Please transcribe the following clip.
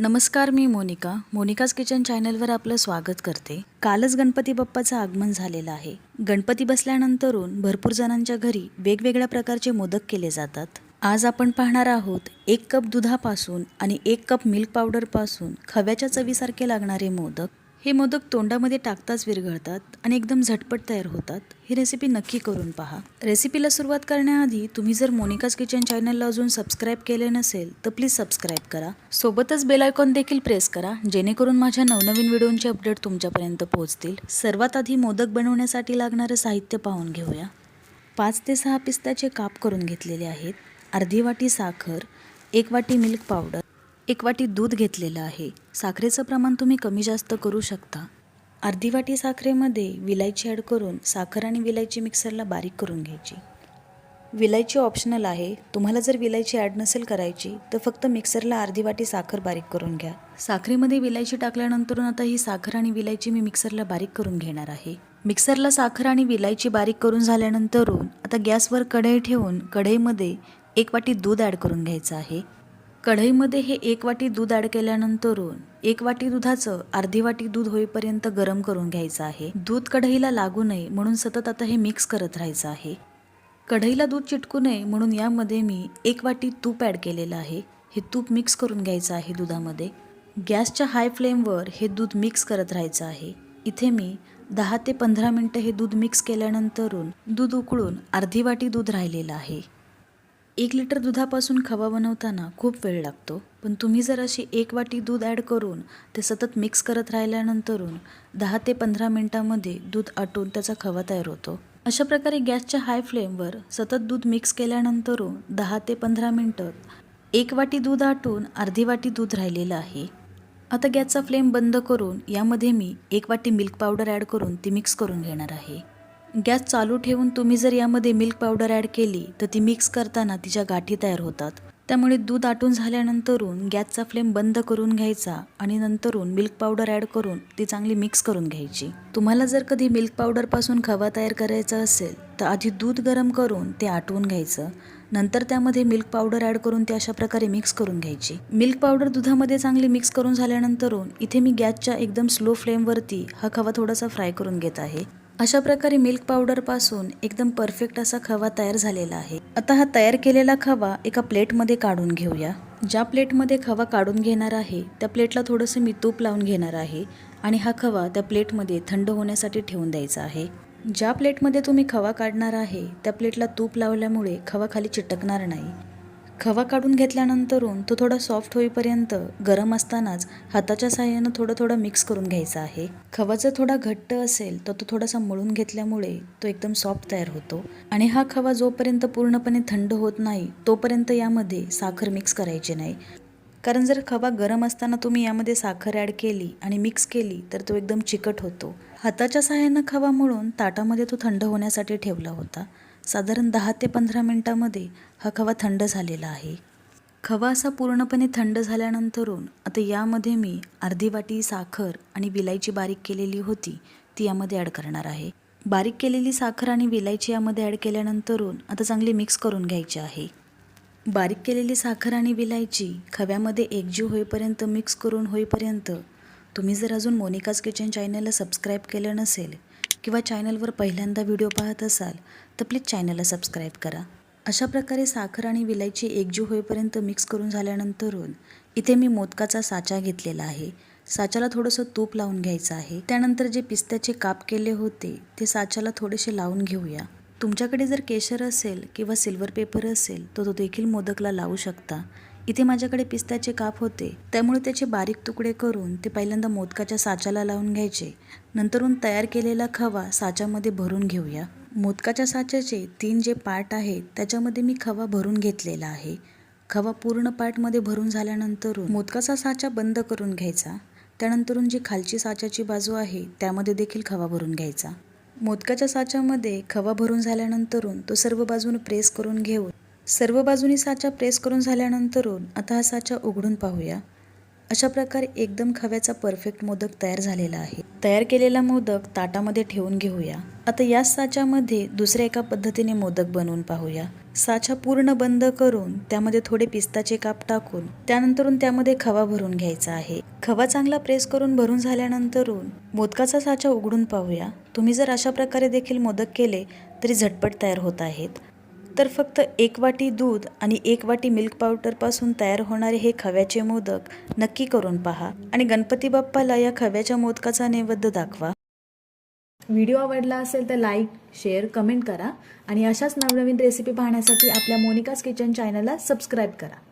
नमस्कार मी Monika. Monika's kitchen चॅनलवर आपलं स्वागत करते. कालच गणपती बाप्पाचं आगमन झालेलं आहे. गणपती बसल्यानंतरून भरपूर जणांच्या घरी वेगवेगळ्या प्रकारचे मोदक केले जातात. आज आपण पाहणार आहोत एक कप दुधापासून आणि एक कप मिल्क पावडरपासून खव्याच्या चवीसारखे लागणारे मोदक. हे मोदक तोंडामध्ये टाकताच विरघळतात आणि एकदम झटपट तयार होतात. ही रेसिपी नक्की करून पहा. रेसिपीला सुरुवात करण्याआधी तुम्ही जर मोनिकाज किचन चॅनलला अजून सबस्क्राईब केले नसेल तर प्लीज सबस्क्राईब करा. सोबतच बेल आयकॉन देखील प्रेस करा जेणेकरून माझ्या नवनवीन व्हिडिओंचे अपडेट तुमच्यापर्यंत पोहोचतील. सर्वात आधी मोदक बनवण्यासाठी लागणारं साहित्य पाहून घेऊया. पाच ते सहा पिस्त्याचे काप करून घेतलेले आहेत. अर्धी वाटी साखर एक वाटी मिल्क पावडर एक वाटी दूध घेतलेलं आहे. साखरेचं प्रमाण तुम्ही कमी जास्त करू शकता. अर्धी वाटी साखरेमध्ये विलायची ॲड करून साखर आणि विलायची मिक्सरला बारीक करून घ्यायची. विलायची ऑप्शनल आहे. तुम्हाला जर विलायची ॲड नसेल करायची तर फक्त मिक्सरला अर्धी वाटी साखर बारीक करून घ्या. साखरेमध्ये विलायची टाकल्यानंतरून आता ही साखर आणि विलायची मी मिक्सरला बारीक करून घेणार आहे. मिक्सरला साखर आणि विलायची बारीक करून झाल्यानंतरून आता गॅसवर कढई ठेवून कढईमध्ये एक वाटी दूध ॲड करून घ्यायचं आहे. कढईमध्ये हे एक वाटी दूध ॲड केल्यानंतरून एक वाटी दुधाचं अर्धी वाटी दूध होईपर्यंत गरम करून घ्यायचं आहे. दूध कढईला लागू नये म्हणून सतत आता हे मिक्स करत राहायचं आहे. कढईला दूध चिटकू नये म्हणून यामध्ये मी एक वाटी तूप ॲड केलेलं आहे. हे तूप मिक्स करून घ्यायचं आहे दुधामध्ये. गॅसच्या हाय फ्लेमवर हे दूध मिक्स करत राहायचं आहे. इथे मी दहा ते पंधरा मिनटं हे दूध मिक्स केल्यानंतरून दूध उकळून अर्धी वाटी दूध राहिलेलं आहे. एक लिटर दुधापासून खवा बनवताना खूप वेळ लागतो पण तुम्ही जर अशी एक वाटी दूध ॲड करून ते सतत मिक्स करत राहिल्यानंतरून दहा ते पंधरा मिनटामध्ये दूध आटून त्याचा खवा तयार होतो. अशा प्रकारे गॅसच्या हाय फ्लेमवर सतत दूध मिक्स केल्यानंतरून दहा ते पंधरा मिनटं एक वाटी दूध आटून अर्धी वाटी दूध राहिलेलं आहे. आता गॅसचा फ्लेम बंद करून यामध्ये मी एक वाटी मिल्क पावडर ॲड करून ती मिक्स करून घेणार आहे. गॅस चालू ठेवून तुम्ही जर यामध्ये मिल्क पावडर ॲड केली तर ती मिक्स करताना तिच्या गाठी तयार होतात. त्यामुळे दूध आटून झाल्यानंतरून गॅसचा फ्लेम बंद करून घ्यायचा आणि नंतरून मिल्क पावडर ॲड करून ती चांगली मिक्स करून घ्यायची. तुम्हाला जर कधी मिल्क पावडरपासून खवा तयार करायचा असेल तर आधी दूध गरम करून ते आटवून घ्यायचं. नंतर त्यामध्ये मिल्क पावडर ॲड करून ते अशा प्रकारे मिक्स करून घ्यायची. मिल्क पावडर दुधामध्ये चांगली मिक्स करून झाल्यानंतरून इथे मी गॅसच्या एकदम स्लो फ्लेमवरती हा खवा थोडासा फ्राय करून घेत आहे. अशा प्रकारे मिल्क पावडरपासून एकदम परफेक्ट असा खवा तयार झालेला आहे. आता हा तयार केलेला खवा एका प्लेटमध्ये काढून घेऊया. ज्या प्लेटमध्ये खवा काढून घेणार आहे त्या प्लेटला थोडंसं मी तूप लावून घेणार आहे आणि हा खवा त्या प्लेटमध्ये थंड होण्यासाठी ठेवून द्यायचा आहे. ज्या प्लेटमध्ये तुम्ही खवा काढणार आहे त्या प्लेटला तूप लावल्यामुळे खवा खाली चिटकणार नाही. खवा काढून घेतल्यानंतरून तो थोडा सॉफ्ट होईपर्यंत गरम असतानाच हाताच्या सहाय्यानं थोडं थोडं मिक्स करून घ्यायचा आहे. खवा जर थोडा घट्ट असेल तर तो थोडासा मळून घेतल्यामुळे तो एकदम सॉफ्ट तयार होतो. आणि हा खवा जोपर्यंत पूर्णपणे थंड होत नाही तोपर्यंत यामध्ये साखर मिक्स करायची नाही. कारण जर खवा गरम असताना तुम्ही यामध्ये साखर ॲड केली आणि मिक्स केली तर तो एकदम चिकट होतो. हाताच्या सहाय्यानं खवा मळून ताटामध्ये तो थंड होण्यासाठी ठेवला होता. साधारण दहा ते पंधरा मिनटामध्ये हा खवा थंड झालेला आहे. खवा असा पूर्णपणे थंड झाल्यानंतरून आता यामध्ये मी अर्धी वाटी साखर आणि विलायची बारीक केलेली होती ती यामध्ये ॲड करणार आहे. बारीक केलेली साखर आणि विलायची यामध्ये ॲड केल्यानंतरून आता चांगली मिक्स करून घ्यायची आहे. बारीक केलेली साखर आणि विलायची खव्यामध्ये एकजीव होईपर्यंत मिक्स करून होईपर्यंत तुम्ही जर अजून मोनिकाज किचन चॅनलला सबस्क्राईब केलं नसेल किंवा चॅनलवर पहिल्यांदा व्हिडिओ पाहत असाल तर प्लीज चॅनलला सबस्क्राईब करा. अशा प्रकारे साखर आणि विलायची एकजीव होईपर्यंत मिक्स करून झाल्यानंतरून इथे मी मोदकाचा साचा घेतलेला आहे. साच्याला थोडंसं तूप लावून घ्यायचं आहे. त्यानंतर जे पिस्त्याचे काप केले होते ते साच्याला थोडेसे लावून घेऊया. तुमच्याकडे जर केशर असेल किंवा सिल्वर पेपर असेल तर तो देखील मोदकला लावू शकता. इथे माझ्याकडे पिस्त्याचे काप होते. त्यामुळे त्याचे बारीक तुकडे करून ते पहिल्यांदा मोदकाच्या साच्याला लावून घ्यायचे. नंतरून तयार केलेला खवा साच्यामध्ये भरून घेऊया. मोदकाच्या साच्याचे तीन जे पार्ट आहेत त्याच्यामध्ये मी खवा भरून घेतलेला आहे. खवा पूर्ण पार्टमध्ये भरून झाल्यानंतर मोदकाचा साचा बंद करून घ्यायचा. त्यानंतरून जी खालची साच्याची बाजू आहे त्यामध्ये देखील खवा भरून घ्यायचा. मोदकाच्या साच्यामध्ये खवा भरून झाल्यानंतरून तो सर्व बाजून प्रेस करून घेऊन सर्व बाजूनी साचा प्रेस करून झाल्यानंतरून आता हा साचा उघडून पाहूया. अशा प्रकारे एकदम खव्याचा परफेक्ट मोदक तयार झालेला आहे. तयार केलेला मोदक ताटामध्ये ठेवून घेऊया. आता याच साच्यामध्ये दुसऱ्या एका पद्धतीने मोदक बनवून पाहूया. साचा पूर्ण बंद करून त्यामध्ये थोडे पिस्ताचे काप टाकून त्यानंतरून त्यामध्ये खवा भरून घ्यायचा आहे. खवा चांगला प्रेस करून भरून झाल्यानंतरून मोदकाचा साचा उघडून पाहूया. तुम्ही जर अशा प्रकारे देखील मोदक केले तरी झटपट तयार होत आहेत. तर फक्त एक वाटी दूध आणि एक वाटी मिल्क पावडरपासून तयार होणारे हे खव्याचे मोदक नक्की करून पहा. आणि गणपती बाप्पाला या खव्याच्या मोदकाचा नैवेद्य दाखवा. व्हिडिओ आवडला असेल तर लाईक शेअर कमेंट करा. आणि अशाच नवनवीन रेसिपी पाहण्यासाठी आपल्या मोनिकाज किचन चॅनलला सबस्क्राईब करा.